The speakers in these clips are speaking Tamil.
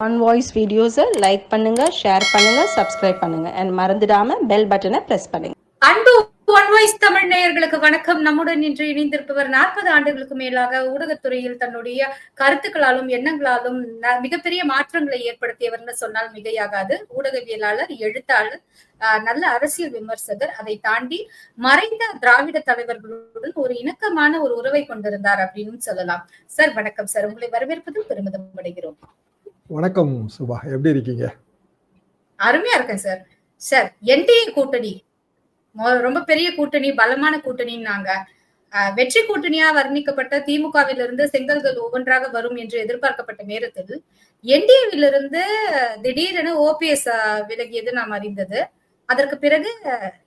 ஆன் வாய்ஸ் வீடியோஸை லைக் பண்ணுங்க ஷேர் பண்ணுங்க சப்ஸ்கிரைப் பண்ணுங்க. அண்ட் மறந்துடாம பெல் பட்டனை பிரஸ் பண்ணுங்க. அன்பு ஒன் வாய்ஸ் தமிழ் நேயர்களுக்கு வணக்கம். நம்முடன் இன்று இணைந்திருப்பவர் நாற்பது ஆண்டுகளுக்கு மேலாக ஊடகத்துறையில் தன்னுடைய கருத்துக்களாலும் எண்ணங்களாலும் மிகப்பெரிய மாற்றங்களை ஏற்படுத்தியவர்னு சொன்னால் மிகையாகாது. ஊடகவியலாளர் எழுத்தாளர் ஆஹ், நல்ல அரசியல் விமர்சகர். அதை தாண்டி மறைந்த திராவிட தலைவர்களுடன் ஒரு இணக்கமான ஒரு உறவை கொண்டிருந்தார் அப்படின்னு சொல்லலாம். சார் வணக்கம் சார். உங்களை வரவேற்பதில் பெருமிதம் அடைகிறோம். வணக்கம் சுபா. எப்படி இருக்கீங்க? அருமையா இருக்கேன் சார். சார் என்டிஏ கூட்டணி. ரொம்ப பெரிய கூட்டணி பலமான கூட்டணின்னாங்க. வெற்றி கூட்டணியா வர்ணிக்கப்பட்ட திமுகவிலிருந்து செங்கல்கள் ஒவ்வொன்றாக வரும் என்று எதிர்பார்க்கப்பட்ட நேரத்தில் என்டிஏவிலிருந்து திடீரென ஓபிஎஸ் விலகியது நாம் அறிந்தது. அதற்கு பிறகு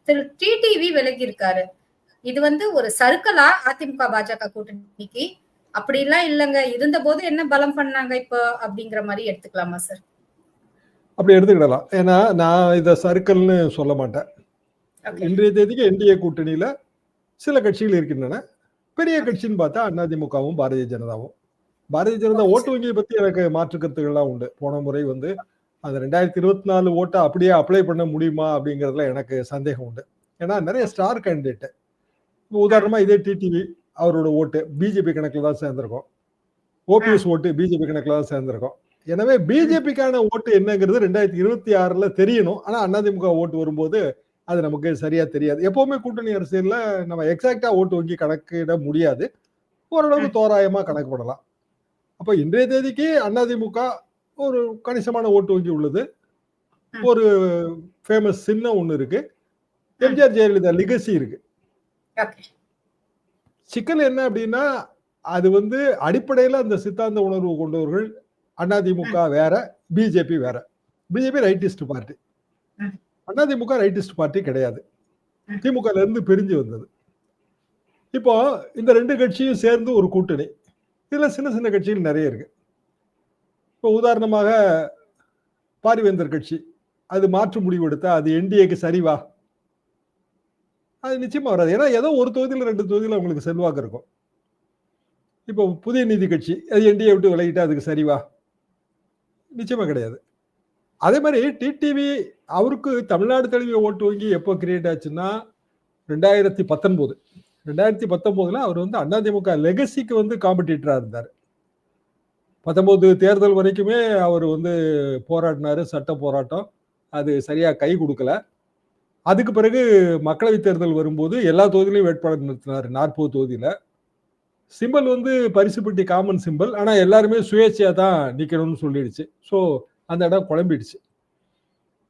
திரு டிடிவி விலகி இருக்காரு இது வந்து ஒரு சறுக்கலா அதிமுக பாஜக கூட்டணிக்கு. அப்படிலாம் இல்லைங்க. இருந்த போது என்ன பலம் பண்ணாங்க இப்போ அப்படிங்கிற மாதிரி எடுத்துக்கலாமா சார்? அப்படி எடுத்துக்கிடலாம். ஏன்னா நான் இதை சர்க்கிள்னு சொல்ல மாட்டேன். இன்றைய தேதிக்கு என்டிஏ கூட்டணியில சில கட்சிகள் இருக்கின்றன. பெரிய கட்சின்னு பார்த்தா அதிமுகவும் பாரதிய ஜனதாவும். பாரதிய ஜனதா ஓட்டு வங்கியை பத்தி எனக்கு மாற்று கருத்துக்கள்லாம் உண்டு. போன முறை வந்து அந்த ரெண்டாயிரத்தி இருபத்தி நாலு ஓட்டை அப்படியே அப்ளை பண்ண முடியுமா அப்படிங்கிறதுல எனக்கு சந்தேகம் உண்டு. ஏன்னா நிறைய ஸ்டார் கேண்டிடேட் உதாரணமா இதே டிடிவி அவரோட ஓட்டு பிஜேபி கணக்குல தான் சேர்ந்திருக்கும். ஓபிஎஸ் ஓட்டு பிஜேபி கணக்குல தான் சேர்ந்திருக்கும். எனவே பிஜேபிக்கான ஓட்டு என்னங்கிறது ரெண்டாயிரத்தி இருபத்தி ஆறுல தெரியணும். ஆனா அதிமுக ஓட்டு வரும்போது அது நமக்கு சரியா தெரியாது. எப்பவுமே கூட்டணி அரசியல்ல நம்ம எக்ஸாக்டா ஓட்டு வங்கி கணக்கிட முடியாது. ஓரளவுக்கு தோராயமா கணக்கு பண்ணலாம். அப்ப இன்றைய தேதிக்கு அதிமுக ஒரு கணிசமான ஓட்டு வங்கி உள்ளது. ஒரு ஃபேமஸ் சின்னம் ஒண்ணு இருக்கு. எம்ஜிஆர் ஜெயலலிதா லிகசி இருக்கு. சிக்கல் என்ன அப்படின்னா அது வந்து அடிப்படையில அந்த சித்தாந்த உணர்வு கொண்டவர்கள் அதிமுக வேற பிஜேபி வேற. BJP rightist party. AIADMK rightist party கிடையாது. திமுக இருந்து பிரிஞ்சு வந்தது. இப்போ இந்த ரெண்டு கட்சியும் சேர்ந்து ஒரு கூட்டணி. இதுல சின்ன சின்ன கட்சிகள் நிறைய இருக்கு. இப்போ உதாரணமாக பாரிவேந்தர் கட்சி. அது மாற்று முடிவு எடுத்தா அது என்டிஏக்கு சரிவா அது நிச்சயமா வராது. ஏன்னா ஏதோ ஒரு தொகுதியில் ரெண்டு தொகுதியில் அவங்களுக்கு செல்வாக்கு இருக்கும். இப்போ புதிய நீதி கட்சி அது என்டிஏ விட்டு விலகிட்டா அதுக்கு சரிவா நிச்சயமா கிடையாது. அதே மாதிரி டிடிவி அவருக்கு தமிழ்நாடு தழுவிய ஓட்டு வங்கி எப்போ கிரியேட் ஆச்சுன்னா ரெண்டாயிரத்தி பத்தொன்பது. ரெண்டாயிரத்தி பத்தொம்போதில் அவர் வந்து அதிமுக லெகசிக்கு வந்து காம்படிட்டராக இருந்தார். பத்தொம்போது தேர்தல் வரைக்குமே அவர் வந்து போராடினாரு சட்ட போராட்டம். அது சரியாக கை கொடுக்கல. அதுக்கு பிறகு மக்களவை தேர்தல் வரும்போது எல்லா தொகுதியிலையும் வேட்பாளர் நிறுத்தினார். நாற்பது தொகுதியில். சிம்பல் வந்து பரிசு பெட்டி காமன் சிம்பல். ஆனால் எல்லாருமே சுயேட்சையாக தான் நிற்கணும்னு சொல்லிடுச்சு. ஸோ அந்த இடம் குழம்பிடுச்சு.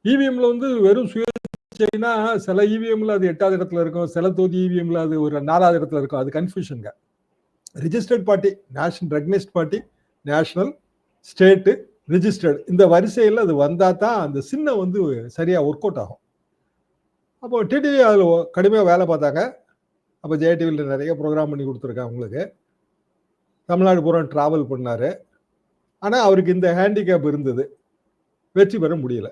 இவிஎம்ல வந்து வெறும் சுயேட்சைனா சில இவிஎம்ல அது எட்டாவது இடத்துல இருக்கும். சில தொகுதி இவிஎம்ல அது ஒரு நாலாவது இடத்துல இருக்கும். அது கன்ஃபியூஷனுங்க registered party national recognised party national state registered இந்த வரிசையில் அது வந்தால் தான் அந்த சின்னம் வந்து சரியாக ஒர்க் அவுட் ஆகும். அப்போ டிடிவி அதில் கடுமையாக வேலை பார்த்தாங்க. அப்போ ஜெயடிவியில் நிறைய ப்ரோக்ராம் பண்ணி கொடுத்துருக்காங்க அவங்களுக்கு. தமிழ்நாடு பூரா ட்ராவல் பண்ணார். ஆனால் அவருக்கு இந்த ஹேண்டிகேப் இருந்தது. வெற்றி பெற முடியல.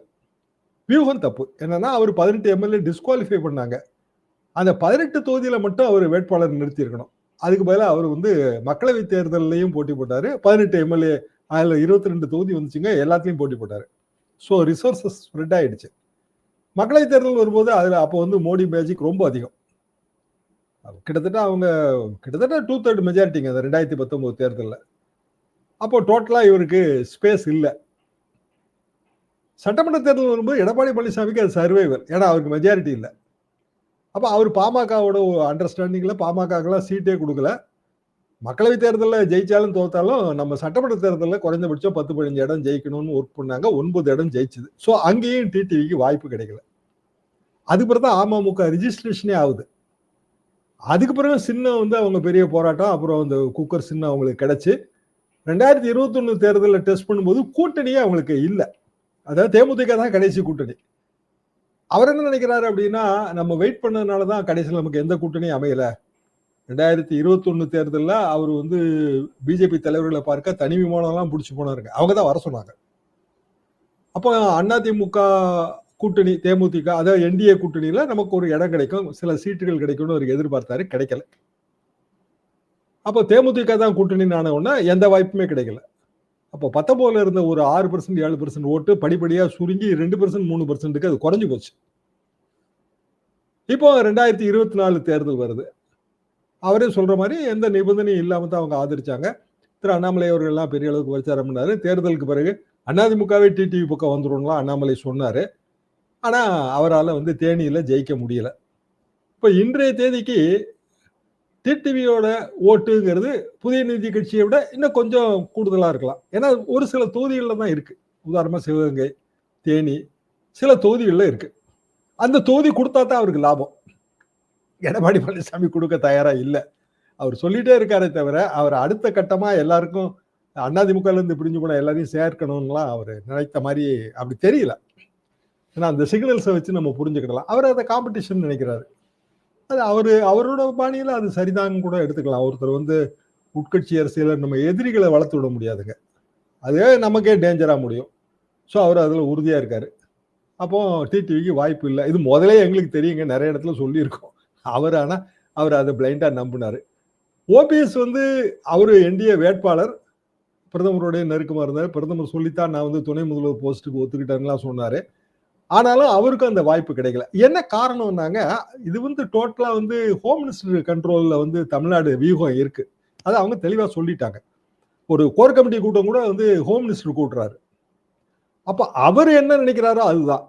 வியூகம் தப்பு. என்னன்னா அவர் பதினெட்டு எம்எல்ஏ டிஸ்குவாலிஃபை பண்ணாங்க. அந்த பதினெட்டு தொகுதியில் மட்டும் அவர் வேட்பாளர் நிறுத்தியிருக்கணும். அதுக்கு பதிலாக அவர் வந்து மக்களவை தேர்தல்லையும் போட்டி போட்டார். பதினெட்டு எம்எல்ஏ அதில் இருபத்தி ரெண்டு தொகுதி வந்துச்சுங்க எல்லாத்துலேயும் போட்டி போட்டார். ஸோ ரிசோர்ஸஸ் ஸ்ப்ரெட் ஆகிடுச்சு மக்களவை தேர்தல் வரும்போது அதில் அப்போ வந்து மோடி மேஜிக் ரொம்ப அதிகம். கிட்டத்தட்ட அவங்க கிட்டத்தட்ட டூ தேர்ட் மெஜாரிட்டிங்க அந்த ரெண்டாயிரத்தி பத்தொம்போது தேர்தலில். அப்போ டோட்டலாக இவருக்கு ஸ்பேஸ் இல்லை. சட்டமன்ற தேர்தல் வரும்போது எடப்பாடி பழனிசாமிக்கு அது சர்வைவர் ஏன்னா அவருக்கு மெஜாரிட்டி இல்லை. அப்போ அவர் பாமகவோட அண்டர்ஸ்டாண்டிங்கில் பாமகக்கெல்லாம் சீட்டே கொடுக்கல. மக்களவை தேர்தலில் ஜெயிச்சாலும் தோத்தாலும் நம்ம சட்டமன்ற தேர்தலில் குறைந்தபட்சம் பத்து பதினஞ்சு இடம் ஜெயிக்கணும்னு ஒர்க் பண்ணாங்க. ஒன்பது இடம் ஜெயிச்சுது. ஸோ அங்கேயும் டிடிவிக்கு வாய்ப்பு கிடைக்கல. அதுக்கு பிறகு தான் அமமுக ரிஜிஸ்ட்ரேஷனே ஆகுது. அதுக்கு பிறகு சின்னம் வந்து அவங்க பெரிய போராட்டம் அப்புறம் அந்த குக்கர் சின்னம் அவங்களுக்கு கிடைச்சி. ரெண்டாயிரத்தி இருபத்தொன்னு தேர்தலில் டெஸ்ட் பண்ணும்போது கூட்டணியே அவங்களுக்கு இல்லை. அதாவது தேமுதிக தான் கடைசி கூட்டணி. அவர் என்ன நினைக்கிறாரு அப்படின்னா நம்ம வெயிட் பண்ணதுனால தான் கடைசியில் நமக்கு எந்த கூட்டணியும் அமையலை. ரெண்டாயிரத்தி இருபத்தொன்னு தேர்தலில் அவர் வந்து பிஜேபி தலைவர்களை பார்க்க தனி விமானம்லாம் பிடிச்சி போனாருங்க. அவங்க தான் வர சொன்னாங்க. அப்போ அதிமுக கூட்டணி தேமுதிக அதாவது என்டிஏ கூட்டணியில் நமக்கு ஒரு இடம் கிடைக்கும். சில சீட்டுகள் கிடைக்கும்னு அவர் எதிர்பார்த்தாரு கிடைக்கல. அப்போ தேமுதிக தான் கூட்டணின்னு ஆனவுடனே எந்த வாய்ப்புமே கிடைக்கல. அப்போ பத்தொன்பதுல இருந்த ஒரு ஆறு பர்சன்ட் ஏழு பர்சன்ட் ஓட்டு படிப்படியாக சுருங்கி ரெண்டு பர்சன்ட் மூணு பர்சன்ட்டுக்கு அது குறைஞ்சு போச்சு. இப்போ ரெண்டாயிரத்தி இருபத்தி நாலு தேர்தல் வருது. அவரே சொல்ற மாதிரி எந்த நிபந்தனையும் இல்லாமல் தான் அவங்க ஆதரிச்சாங்க. திரு அண்ணாமலை அவர்கள்லாம் பெரிய அளவுக்கு பிரச்சாரம் பண்ணாரு. தேர்தலுக்கு பிறகு அதிமுகவே டிடிவி பக்கம் வந்துடும்லாம் அண்ணாமலை சொன்னார். ஆனால் அவரால் வந்து தேனியில் ஜெயிக்க முடியல. இப்போ இன்றைய தேதிக்கு டிடிவியோட ஓட்டுங்கிறது புதிய நீதி கட்சியை விட இன்னும் கொஞ்சம் கூடுதலாக இருக்கலாம். ஏன்னா ஒரு சில தொகுதிகளில் தான் இருக்குது உதாரணமாக சிவகங்கை தேனி சில தொகுதிகளில் இருக்குது அந்த தொகுதி கொடுத்தா தான் அவருக்கு லாபம். எடப்பாடி பழனிசாமி கொடுக்க தயாரா இல்லை. அவர் சொல்லிட்டே இருக்காரே தவிர அவர் அடுத்த கட்டமா எல்லாருக்கும் அதிமுகல இருந்து பிரிஞ்சு போன எல்லாரையும் சேர்க்கணும்லாம் அவர் நினைத்த மாதிரி அப்படி தெரியல. ஏன்னா அந்த சிக்னல்ஸை வச்சு நம்ம புரிஞ்சுக்கிடலாம். அவர் அதை காம்படிஷன் நினைக்கிறாரு. அது அவர் அவரோட பாணியில் அது சரிதாங்க கூட எடுத்துக்கலாம். ஒருத்தர் வந்து உட்கட்சி அரசியல நம்ம எதிரிகளை வளர்த்து விட முடியாதுங்க. அதே நமக்கே டேஞ்சராக முடியும். ஸோ அவர் அதில் உறுதியாக இருக்கார். அப்போ டிடிவிக்கு வாய்ப்பு இல்லை. இது முதலே எங்களுக்கு தெரியுங்க. நிறைய இடத்துல சொல்லியிருக்கோம். அவர் ஆனால் அவர் அதை பிளைண்டாக நம்பினாரு. ஓபிஎஸ் வந்து அவர் என்டிஏ வேட்பாளர். பிரதமருடைய நெருக்கமாக இருந்தார். பிரதமர் சொல்லித்தான் நான் வந்து துணை முதல்வர் போஸ்ட்டுக்கு ஒத்துக்கிட்டேன்லாம் சொன்னார். ஆனாலும் அவருக்கும் அந்த வாய்ப்பு கிடைக்கல. என்ன காரணம்னாங்க இது வந்து டோட்டலாக வந்து ஹோம் மினிஸ்டர் கண்ட்ரோலில் வந்து தமிழ்நாடு வியூகம் இருக்குது அது அவங்க தெளிவாக சொல்லிட்டாங்க. ஒரு கோர் கமிட்டி கூட்டம் கூட வந்து ஹோம் மினிஸ்டர் கூட்டுறாரு. அப்போ அவர் என்ன நினைக்கிறாரோ அதுதான்.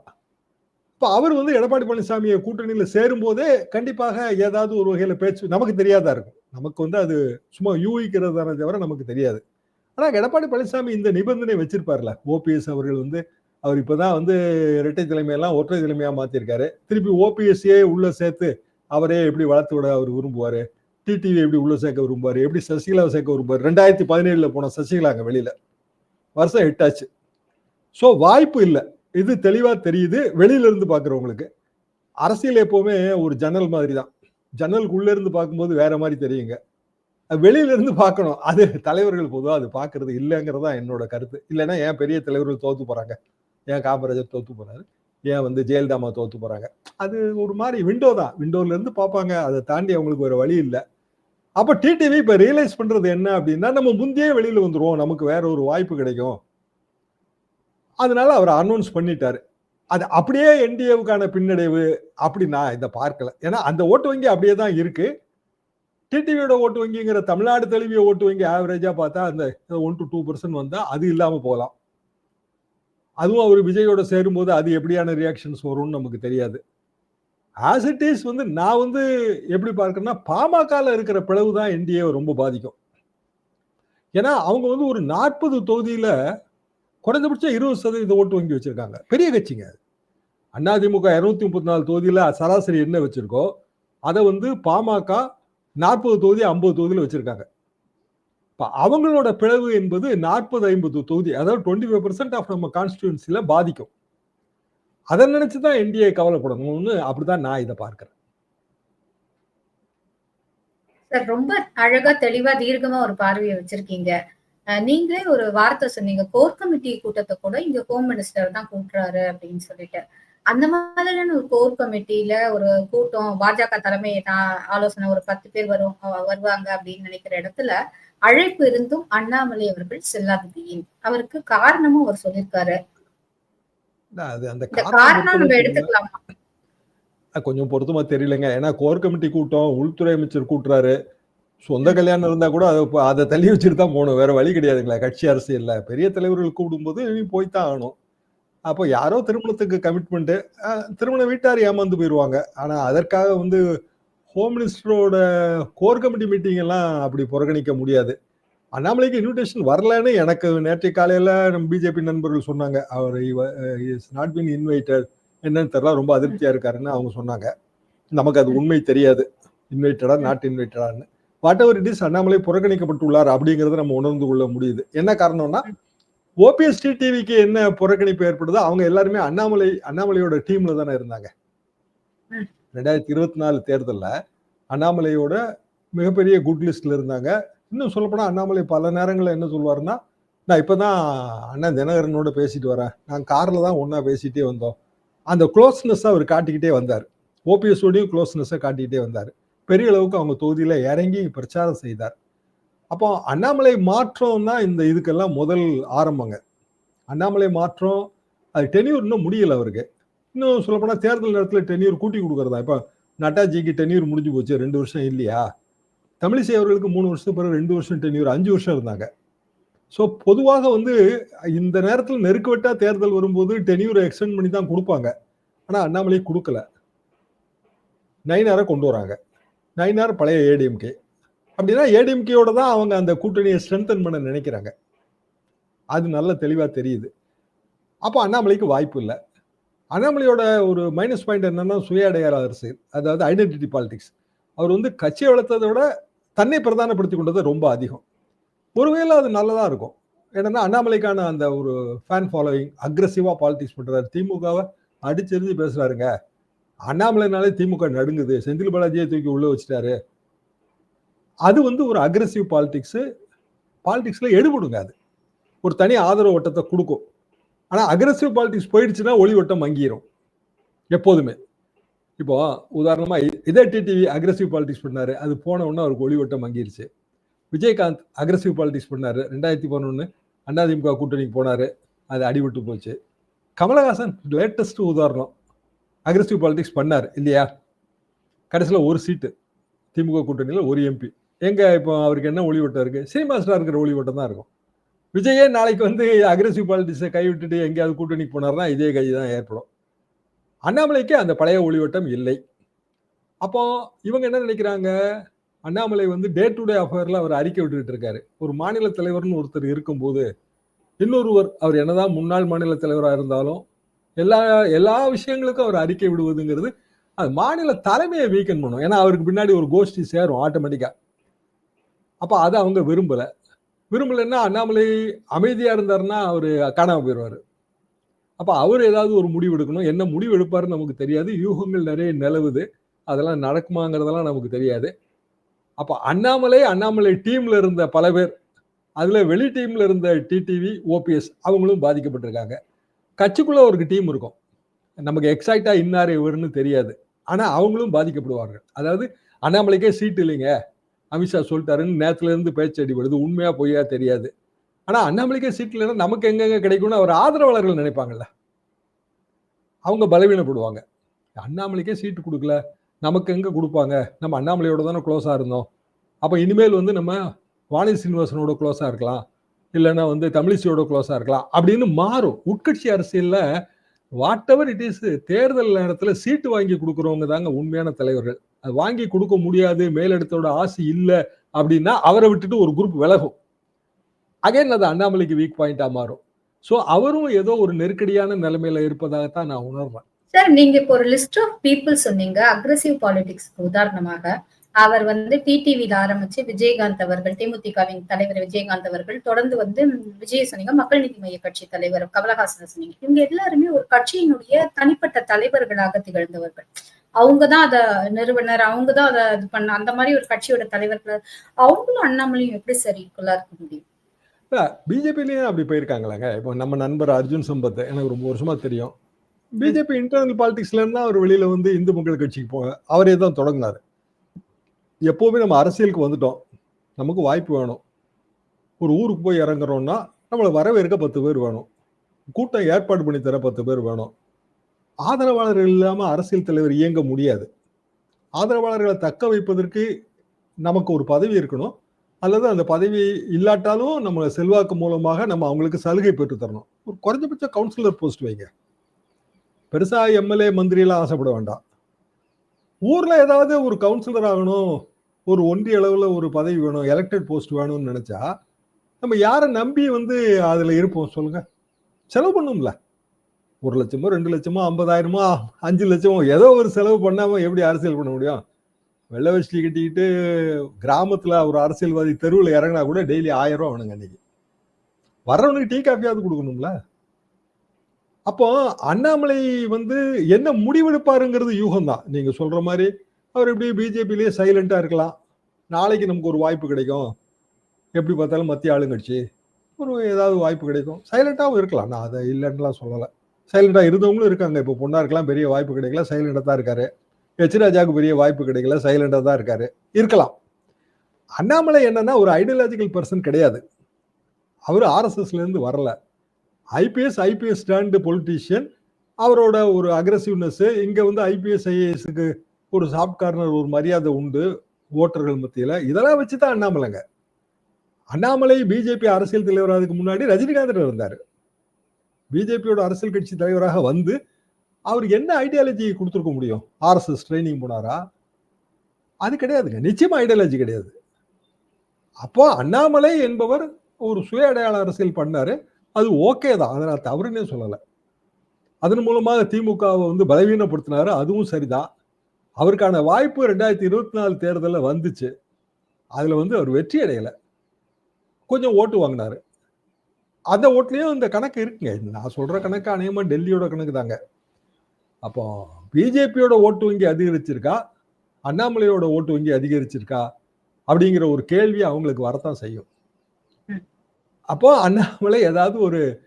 இப்போ அவர் வந்து எடப்பாடி பழனிசாமியை கூட்டணியில் சேரும்போதே கண்டிப்பாக ஏதாவது ஒரு வகையில் பேச்சு நமக்கு தெரியாதா இருக்கும். நமக்கு வந்து அது சும்மா யூகிக்கிறது தானே தவிர நமக்கு தெரியாது. ஆனால் எடப்பாடி பழனிசாமி இந்த நிபந்தனை வச்சிருப்பார்ல. ஓபிஎஸ் அவர்கள் வந்து அவர் இப்பதான் வந்து இரட்டை தலைமையெல்லாம் ஒற்றை தலைமையாக மாற்றிருக்காரு திருப்பி ஓபிஎஸ்ஏ உள்ளே சேர்த்து அவரே எப்படி வளர்த்து விட அவர் விரும்புவார்? டிடிவி எப்படி உள்ள சேர்க்க விரும்புவார்? எப்படி சசிகலாவை சேர்க்க விரும்புவார்? ரெண்டாயிரத்தி பதினேழில் போன சசிகலா அங்கே வெளியில். வருஷம் எட்டாச்சு. ஸோ வாய்ப்பு இல்லை. இது தெளிவா தெரியுது. வெளியில இருந்து பாக்குறவங்களுக்கு. அரசியல் எப்பவுமே ஒரு ஜன்னல் மாதிரி தான் ஜன்னலுக்குள்ள இருந்து பார்க்கும்போது வேற மாதிரி தெரியுங்க. வெளியில இருந்து பார்க்கணும். அது தலைவர்கள் பொதுவாக அது பார்க்கறது இல்லைங்கிறது தான் என்னோட கருத்து. இல்லைன்னா ஏன் பெரிய தலைவர்கள் தோத்து போறாங்க. ஏன் காமராஜர் தோத்து போறாரு. ஏன் வந்து ஜெயலலிதாமா தோத்து போறாங்க. அது ஒரு மாதிரி விண்டோ தான். விண்டோல இருந்து பார்ப்பாங்க. அதை தாண்டி அவங்களுக்கு ஒரு வழி இல்லை. அப்போ டிடிவி இப்போ ரியலைஸ் பண்றது என்ன அப்படின்னா நம்ம முந்தையே வெளியில வந்துருவோம். நமக்கு வேற ஒரு வாய்ப்பு கிடைக்கும். அதனால அவர் அனௌன்ஸ் பண்ணிட்டாரு. அது அப்படியே என்டிஏவுக்கான பின்னடைவு அப்படி நான் இதை பார்க்கல. ஏன்னா அந்த ஓட்டு வங்கி அப்படியே தான் இருக்கு. டிடிவியோட ஓட்டு வங்கிங்கிற தமிழ்நாடு தழுவிய ஓட்டு வங்கி ஆவரேஜாக பார்த்தா அந்த ஒன் டு டூ பர்சன்ட் வந்தால் அது இல்லாமல் போகலாம். அதுவும் அவர் விஜயோட சேரும்போது அது எப்படியான ரியாக்ஷன்ஸ் வரும்னு நமக்கு தெரியாது. ஆஸ் இட் இஸ் வந்து நான் வந்து எப்படி பார்க்குறேன்னா பாமகவில் இருக்கிற பிளவு தான் என்டிஏ ரொம்ப பாதிக்கும். ஏன்னா அவங்க வந்து ஒரு நாற்பது தொகுதியில் குறைந்தபட்சம் இருபது சதவீத ஓட்டு வங்கி வச்சிருக்காங்க. பெரிய கட்சிங்க. அதிமுக இரநூத்தி முப்பத்தி நாலு தொகுதியில் சராசரி என்ன வச்சிருக்கோ அதை வந்து பாமக நாற்பது தொகுதி ஐம்பது தொகுதியில் வச்சிருக்காங்க. இப்போ அவங்களோட பிளவு என்பது நாற்பது ஐம்பது தொகுதி அதாவது டுவெண்ட்டி ஃபைவ் பர்சன்ட் ஆஃப் நம்ம கான்ஸ்டியூன்சியில் பாதிக்கும். அதை நினைச்சு தான் என்டிஏ கவலைப்படணும்னு அப்படிதான் நான் இதை பார்க்கிறேன். சார் ரொம்ப அழகா தெளிவா தீர்க்கமா ஒரு பார்வையை வச்சிருக்கீங்க. நீங்களே ஒரு வார்த்தை சொன்னீங்க. கோர் கமிட்டி கூட்டத்தை கூட இங்க ஹோம் மினிஸ்டர் தான் கூட்டுறாரு அப்படின்னு சொல்லிட்டு. அந்த மாதிரியான ஒரு கோர் கமிட்டியில ஒரு கூட்டம் பாஜக தலைமை ஆலோசனை ஒரு பத்து பேர் வரும் வருவாங்க அப்படின்னு நினைக்கிற இடத்துல அழைப்பு இருந்தும் அண்ணாமலை அவர்கள் செல்லாதது ஏன் அவருக்கு காரணமும் அவர் சொல்லியிருக்காரு. காரணம் நம்ம எடுத்துக்கலாமா? கொஞ்சம் பொருத்தமா தெரியலங்க. ஏன்னா கோர் கமிட்டி கூட்டம் உள்துறை அமைச்சர் கூட்டுறாரு. சொந்த கல்யாணம் இருந்தா கூட அதை அதை தள்ளி வச்சுட்டு தான் போகணும். வேற வழி கிடையாதுங்களா. கட்சி அரசியல்ல பெரிய தலைவர்கள் கூடும்போது நீ தான் ஆகணும். அப்போ யாரோ திருமணத்துக்கு கமிட்மெண்ட்டு திருமண வீட்டார் ஏமாந்து போயிடுவாங்க ஆனால் அதற்காக வந்து ஹோம் மினிஸ்டரோட கோர் கமிட்டி மீட்டிங் எல்லாம் அப்படி புறக்கணிக்க முடியாது. அண்ணாமலைக்கு இன்விடேஷன் வரலன்னு எனக்கு நேற்றைய காலையில் நம்ம பிஜேபி நண்பர்கள் சொன்னாங்க. அவர் இஸ் நாட் பின் இன்வைட்டட் என்னன்னு தெரியல. ரொம்ப அதிருப்தியாக இருக்காருன்னு அவங்க சொன்னாங்க. நமக்கு அது உண்மை தெரியாது. இன்வைட்டடா நாட் இன்வைட்டடான்னு whatever it is Annamalai புறக்கணிக்கப்பட்டுள்ளார் அப்படிங்கறத நம்ம உணர்ந்து கொள்ள முடியுது. என்ன காரணம்னா ஓபிஎஸ் டிவிக்கு என்ன புறக்கணிப்பு ஏற்படுதோ அவங்க எல்லாருமே அண்ணாமலை அண்ணாமலையோட டீம்ல தானே இருந்தாங்க. ரெண்டாயிரத்தி இருபத்தி நாலு தேர்தலில் அண்ணாமலையோட மிகப்பெரிய குட் லிஸ்ட்ல இருந்தாங்க. இன்னும் சொல்லப்போனா அண்ணாமலை பல நேரங்களில் என்ன சொல்லுவாருன்னா நான் இப்பதான் அண்ணன் தினகரனோட பேசிட்டு வரேன். நான் கார்ல தான் ஒன்னா பேசிட்டே வந்தோம். அந்த க்ளோஸ்னஸ் அவர் காட்டிக்கிட்டே வந்தார். ஓபிஎஸோடையும் க்ளோஸ்னஸ்ஸை காட்டிக்கிட்டே வந்தார். பெரிய அளவுக்கு அவங்க தொகுதியில் இறங்கி பிரச்சாரம் செய்தார். அப்போ அண்ணாமலை மாற்றம் தான் இந்த இதுக்கெல்லாம் முதல் ஆரம்பங்க. அண்ணாமலை மாற்றம் அது டென்யூர் இன்னும் முடியலை அவருக்கு. இன்னும் சொல்லப்போனால் தேர்தல் நேரத்தில் டென்யூர் கூட்டி கொடுக்குறதா? இப்போ நட்டாஜிக்கு டென்யூர் முடிஞ்சு போச்சு ரெண்டு வருஷம் இல்லையா? தமிழிசை அவர்களுக்கு மூணு வருஷத்துக்கு பிறகு ரெண்டு வருஷம் டென்யூர் அஞ்சு வருஷம் இருந்தாங்க. ஸோ பொதுவாக வந்து இந்த நேரத்தில் நெருக்கவட்டா தேர்தல் வரும்போது டென்யூரை எக்ஸ்டெண்ட் பண்ணி தான் கொடுப்பாங்க. ஆனால் அண்ணாமலை கொடுக்கல. நைனாரை கொண்டு வராங்க. நைனார் பழைய ஏடிஎம்கே. அப்படின்னா ஏடிஎம்கேயோட தான் அவங்க அந்த கூட்டணியை ஸ்ட்ரென்தன் பண்ண நினைக்கிறாங்க. அது நல்ல தெளிவாக தெரியுது. அப்போ அண்ணாமலைக்கு வாய்ப்பு இல்லை. அண்ணாமலையோட ஒரு மைனஸ் பாயிண்ட் என்னன்னா சுய அடையாள அரசியல் அதாவது ஐடென்டிட்டி பாலிடிக்ஸ் அவர் வந்து கட்சியை வளர்த்ததை விட தன்னை பிரதானப்படுத்தி கொண்டது ரொம்ப அதிகம். ஒருவேளை அது நல்லதாக இருக்கும். ஏன்னா அண்ணாமலைக்கான அந்த ஒரு ஃபேன் ஃபாலோவிங் அக்ரஸிவாக பாலிடிக்ஸ் பண்ணுறாரு திமுகவை அடிச்செறிஞ்சு பேசுகிறாருங்க அண்ணாமலைனாலே திமுக நடுங்குது. செந்தில் பாலாஜியை தூக்கி உள்ள வச்சுட்டாரு. அது வந்து ஒரு அக்ரஸிவ் பாலிடிக்ஸு பாலிடிக்ஸில் எடுபடுங்க அது. ஒரு தனி ஆதரவு வட்டத்தை கொடுக்கும். ஆனால் அக்ரஸிவ் பாலிடிக்ஸ் போயிடுச்சுன்னா ஒளி வட்டம் மங்கிரும். எப்போதுமே. இப்போ உதாரணமாக இதே டிடிவி அக்ரஸிவ் பாலிடிக்ஸ் பண்ணார். அது போன உடனே அவருக்கு ஒளி வட்டம் மங்கிருச்சு. விஜயகாந்த் அக்ரஸிவ் பாலிடிக்ஸ் பண்ணார். ரெண்டாயிரத்தி பதினொன்று அதிமுக கூட்டணிக்கு போனாரு. அது அடிபட்டு போச்சு. கமலஹாசன் லேட்டஸ்ட் உதாரணம். அக்ரெசிவ் பாலிடிக்ஸ் பண்ணார் இல்லையா? கடைசியில் ஒரு சீட்டு திமுக கூட்டணியில் ஒரு எம்பி எங்கே இப்போ அவருக்கு என்ன ஒளி இருக்குது இருக்கு? இருக்கிற ஒளி தான் இருக்கும். விஜயே நாளைக்கு வந்து அக்ரெசிவ் பாலிடிக்ஸை கைவிட்டுட்டு எங்கேயாவது கூட்டணிக்கு போனார்னா இதே கை தான் ஏற்படும். அண்ணாமலைக்கு அந்த பழைய ஒளிவட்டம் இல்லை. அப்போ இவங்க என்ன நினைக்கிறாங்க? அண்ணாமலை வந்து டே டு டே அஃபேரில் அவர் அறிக்கை விட்டுக்கிட்டு இருக்காரு. ஒரு மாநில தலைவர்னு ஒருத்தர் இருக்கும்போது இன்னொருவர் அவர் என்னதான் முன்னாள் மாநில தலைவராக இருந்தாலும் எல்லா எல்லா விஷயங்களுக்கும் அவர் அறிக்கை விடுவதுங்கிறது அது மாநில தலைமையை வீக்கன் பண்ணும். ஏன்னா அவருக்கு பின்னாடி ஒரு கோஷ்டி சேரும் ஆட்டோமேட்டிக்காக அப்போ அதை அவங்க விரும்பலை. விரும்பலைன்னா அண்ணாமலை அமைதியாக இருந்தாருன்னா அவர் காணாமல் போயிடுவார் அப்போ அவர் ஏதாவது ஒரு முடிவு எடுக்கணும். என்ன முடிவு எடுப்பாருன்னு நமக்கு தெரியாது. யூகங்கள் நிறைய நிலவுது. அதெல்லாம் நடக்குமாங்கிறதெல்லாம் நமக்கு தெரியாது. அப்போ அண்ணாமலை அண்ணாமலை டீமில் இருந்த பல பேர் அதில் வெளி டீமில் இருந்த டிடிவி ஓபிஎஸ் அவங்களும் பாதிக்கப்பட்டிருக்காங்க. கட்சிக்குள்ள ஒரு டீம் இருக்கும். நமக்கு எக்ஸாக்டா இன்னார் இவருன்னு தெரியாது. ஆனா அவங்களும் பாதிக்கப்படுவார்கள். அதாவது அண்ணாமலைக்கே சீட்டு இல்லைங்க. அமித்ஷா சொல்லிட்டாருன்னு நேரத்துல இருந்து பேச்சு அடிபடுது. உண்மையா பொய்யா தெரியாது. ஆனா அண்ணாமலைக்கே சீட் இல்லைன்னா நமக்கு எங்கெங்க கிடைக்கும்னு அவர் ஆதரவாளர்கள் நினைப்பாங்கல்ல. அவங்க பலவீனப்படுவாங்க. அண்ணாமலைக்கே சீட்டு கொடுக்கல. நமக்கு எங்க கொடுப்பாங்க? நம்ம அண்ணாமலையோட தானே க்ளோஸா இருந்தோம். அப்ப இனிமேல் வந்து நம்ம வாணி சீனிவாசனோட க்ளோஸா இருக்கலாம். இல்லைன்னா வந்து தமிழிசையோட க்ளோஸாக இருக்கலாம். அப்படின்னு மாறும். உட்கட்சி அரசியல்ல வாட் எவர் இட் இஸ் தேர்தல் நேரத்துல சீட்டு வாங்கி கொடுக்குறவங்க தாங்க உண்மையான தலைவர்கள். அது வாங்கி கொடுக்க முடியாது மேலிடத்தோட ஆசை இல்லை அப்படின்னா அவரை விட்டுட்டு ஒரு குரூப் விலகும். அகைன் அது அண்ணாமலைக்கு வீக் பாயிண்டாக மாறும். ஸோ அவரும் ஏதோ ஒரு நெருக்கடியான நிலைமையில இருப்பதாகத்தான் நான் உணர்றேன். சார் நீங்க இப்போ ஒரு லிஸ்ட் ஆஃப் பீப்புள் சொன்னீங்க அக்ரஸிவ் பாலிடிக்ஸ் உதாரணமாக. அவர் வந்து டிடிவியில ஆரம்பிச்சு விஜயகாந்த் அவர்கள் தேமுதிகவின் தலைவர் விஜயகாந்த் அவர்கள் தொடர்ந்து வந்து விஜய் சொன்னீங்க மக்கள் நீதி மைய கட்சி தலைவர் கமலஹாசன் சொன்னீங்க இவங்க எல்லாருமே ஒரு கட்சியினுடைய தனிப்பட்ட தலைவர்களாக திகழ்ந்தவர்கள். அவங்கதான் அத நிறுவனர் அவங்கதான் அதை இது பண்ண அந்த மாதிரி ஒரு கட்சியோட தலைவர்கள். அவங்களும் அண்ணாமலையும் எப்படி சரி ஈக்குவலா இருக்க முடியும்? பிஜேபிலையும் அப்படி போயிருக்காங்களாங்க. இப்போ நம்ம நண்பர் அர்ஜுன் சம்பத் எனக்கு ரொம்ப வருஷமா தெரியும். பிஜேபி இன்டர்னல் பாலிடிக்ஸ்ல இருந்தா அவர் வெளியில வந்து இந்து மக்கள் கட்சிக்கு போக அவரே தான் தொடங்கினாரு. எப்போவுமே நம்ம அரசியலுக்கு வந்துட்டோம். நமக்கு வாய்ப்பு வேணும். ஒரு ஊருக்கு போய் இறங்குறோம்னா நம்மளை வரவேற்க பத்து பேர் வேணும். கூட்டம் ஏற்பாடு பண்ணி தர பத்து பேர் வேணும். ஆதரவாளர்கள் இல்லாமல் அரசியல் தலைவர் இயங்க முடியாது. ஆதரவாளர்களை தக்க வைப்பதற்கு நமக்கு ஒரு பதவி இருக்கணும். அல்லது அந்த பதவி இல்லாட்டாலும் நம்ம செல்வாக்கு மூலமாக நம்ம அவங்களுக்கு சலுகை பெற்று தரணும். ஒரு குறைஞ்சபட்ச கவுன்சிலர் போஸ்ட் வைங்க. பெருசாக எம்எல்ஏ மந்திரியெல்லாம் ஆசைப்பட வேண்டாம். ஊரில் ஏதாவது ஒரு கவுன்சிலர் ஆகணும். ஒரு ஒன்றிய அளவில் ஒரு பதவி வேணும் எலெக்டட் போஸ்ட் வேணும்னு நினச்சா நம்ம யாரை நம்பி வந்து அதில் இருப்போம் சொல்லுங்கள் செலவு பண்ணும்ல. ஒரு லட்சமோ ரெண்டு லட்சமோ ஐம்பதாயிரமோ அஞ்சு லட்சமோ ஏதோ ஒரு செலவு பண்ணாமல் எப்படி அரசியல் பண்ண முடியும்? வெள்ளை வச்சு கட்டிக்கிட்டு கிராமத்தில் ஒரு அரசியல்வாதி தெருவில் இறங்கினா கூட டெய்லி ஆயிரம் ரூபா வேணுங்க அன்னைக்கு. வர்றவனுக்கு டீ காஃபியாவது கொடுக்கணும்ல. அப்போ அண்ணாமலை வந்து என்ன முடிவெடுப்பாருங்கிறது யூகம் தான் சொல்கிற மாதிரி அவர் எப்படி பிஜேபிலேயே சைலண்ட்டாக இருக்கலாம். நாளைக்கு நமக்கு ஒரு வாய்ப்பு கிடைக்கும். எப்படி பார்த்தாலும் மத்திய ஆளுங்கட்சி ஒரு ஏதாவது வாய்ப்பு கிடைக்கும். சைலண்ட்டாகவும் இருக்கலாம். நான் அதை இல்லைன்னுலாம் சொல்லலை. சைலண்டாக இருந்தவங்களும் இருக்காங்க. இப்போ பொண்ணாருக்கெல்லாம் பெரிய வாய்ப்பு கிடைக்கல. சைலண்டாக தான் இருக்காரு. எச் ராஜாவுக்கு பெரிய வாய்ப்பு கிடைக்கல. சைலண்டாக தான் இருக்காரு. இருக்கலாம். அண்ணாமலை என்னன்னா ஒரு ஐடியாலஜிக்கல் பர்சன் கிடையாது. அவர் ஆர்எஸ்எஸ்லேருந்து வரல. ஐபிஎஸ் ஐபிஎஸ் ஸ்டாண்டு பொலிட்டீஷியன் அவரோட ஒரு அக்ரஸிவ்னஸ்ஸு இங்கே வந்து ஐபிஎஸ் ஐஏஎஸ்க்கு ஒரு சாஃப்ட் கார்னர் ஒரு மரியாதை உண்டு ஓட்டர்கள் மத்தியில். இதெல்லாம் வச்சு தான் அண்ணாமலைங்க. அண்ணாமலை பிஜேபி அரசியல் தலைவராதுக்கு முன்னாடி ரஜினிகாந்த் இருந்தார். பிஜேபியோட அரசியல் கட்சி தலைவராக வந்து அவர் என்ன ஐடியாலஜி கொடுத்துருக்க முடியும்? ஆர்எஸ்எஸ் ட்ரைனிங் போனாரா? அது கிடையாதுங்க. நிச்சயமா ஐடியாலஜி கிடையாது. அப்போ அண்ணாமலை என்பவர் ஒரு சுய அடையாள அரசியல் பண்ணாரு. அது ஓகே தான். அதை நான் தவறுன்னே சொல்லலை. அதன் மூலமாக திமுகவை வந்து பலவீனப்படுத்தினாரு. அதுவும் சரிதான். அவருக்கான வாய்ப்பு ரெண்டாயிரத்தி இருபத்தி நாலு தேர்தலில் வந்துச்சு. அதுல வந்து அவர் வெற்றி அடையல. கொஞ்சம் ஓட்டு வாங்கினாரு. அந்த ஓட்டுலயும் இந்த கணக்கு இருக்குங்க. நான் சொல்ற கணக்கு அநேகமா டெல்லியோட கணக்கு தாங்க. அப்போ பிஜேபியோட ஓட்டு வங்கி அதிகரிச்சிருக்கா? அண்ணாமலையோட ஓட்டு வங்கி அதிகரிச்சிருக்கா? அப்படிங்கிற ஒரு கேள்வி அவங்களுக்கு வரத்தான் செய்யும். அப்போ அண்ணாமலை ஏதாவது ஒரு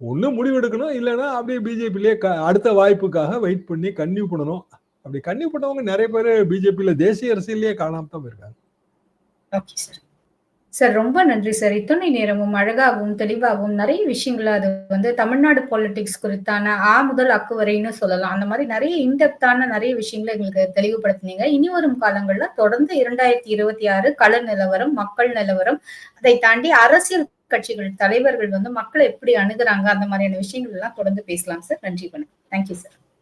ஒண்ணு முடிவெடுக்கணும் இல்லைன்னா அப்படியே பிஜேபிலேயே அடுத்த வாய்ப்புக்காக வெயிட் பண்ணி கன்னியூ பண்ணணும். அப்படி கன்னியூ பண்ணவங்க நிறைய பேர் பிஜேபியில தேசிய அரசியலேயே காணாம தான் போயிருக்காங்க. ஓகே சார் சார் ரொம்ப நன்றி சார் இத்தனை நேரமும் அழகாகவும் தெளிவாகவும் நிறைய விஷயங்கள் அது வந்து தமிழ்நாடு பாலிடிக்ஸ் குறித்தான ஆ முதல் அக்கு வரைன்னு சொல்லலாம். அந்த மாதிரி நிறைய இன்டெப்தான நிறைய விஷயங்களை எங்களுக்கு தெளிவுபடுத்தினீங்க. இனி வரும் காலங்கள்ல தொடர்ந்து இரண்டாயிரத்தி இருபத்தி ஆறு கள நிலவரம் மக்கள் நிலவரம் அதை தாண்டி அரசியல் கட்சிகள் தலைவர்கள் வந்து மக்களை எப்படி அணுகிறாங்க அந்த மாதிரியான விஷயங்கள் எல்லாம் தொடர்ந்து பேசலாம் சார் நன்றி வணக்கம். Thank you sir